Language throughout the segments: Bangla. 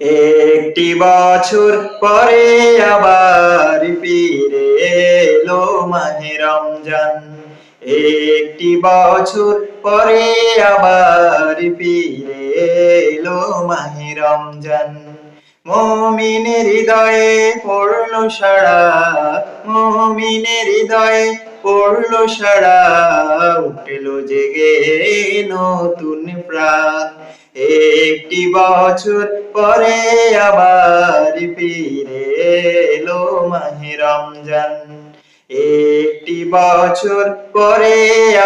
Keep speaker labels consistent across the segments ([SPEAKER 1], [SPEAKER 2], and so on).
[SPEAKER 1] একটি বছর পরে আবার ফিরে এলো মাহে রমজান। একটি বছর পরে আবার ফিরে এলো মাহে রমজান। মমিনের হৃদয়ে পড়ল সারা মমিনের হৃদয়ে পড়ল সারা উঠল জেগে নতুন প্রাণ। একটি বছর পরে আবার ফিরে এলো মাহে রমজান। একটি বছর পরে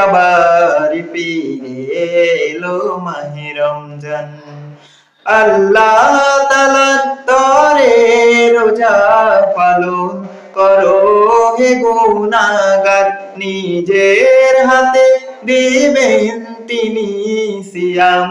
[SPEAKER 1] আবার ফিরে এলো মাহে রমজান। আল্লাহ তালা তরে রোজা পালন করো হে গুনাগার নিজের হাতে দিবেন তিনি সিয়াম।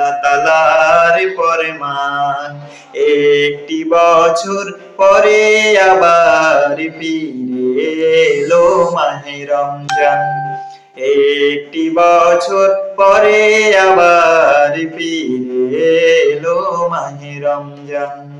[SPEAKER 1] আল্লাহ তালার পরমান একটি বছর পরে আবার ফিরে এলো মাহে রমজান। একটি বছর পরে আবার ফিরে এলো মাহে রমজান।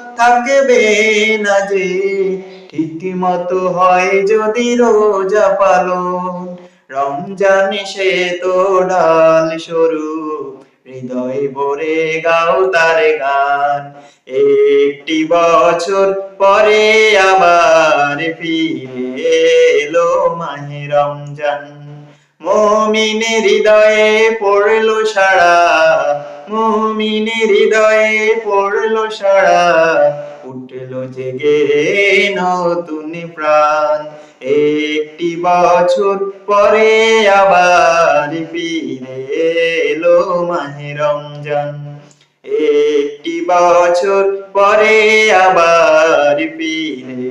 [SPEAKER 1] থাকবে না যে ঠিক মতো হয় যদি রোজা পালন। রমজান সে তো ডাল স্বরূপ, হৃদয় ভরে গাও তার গান। একটি বছর পরে আবার ফিরে এলো মাহে রমজান। মমিনের হৃদয়ে পড়ল সারা মমিনের হৃদয়ে পড়ল সারা উঠল জেগে নতুন প্রাণ। একটি বছর পরে আবার ফিরে এলো মাহে রমজান। একটি বছর পরে আবার ফিরে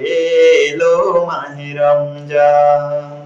[SPEAKER 1] এলো মাহে রমজান।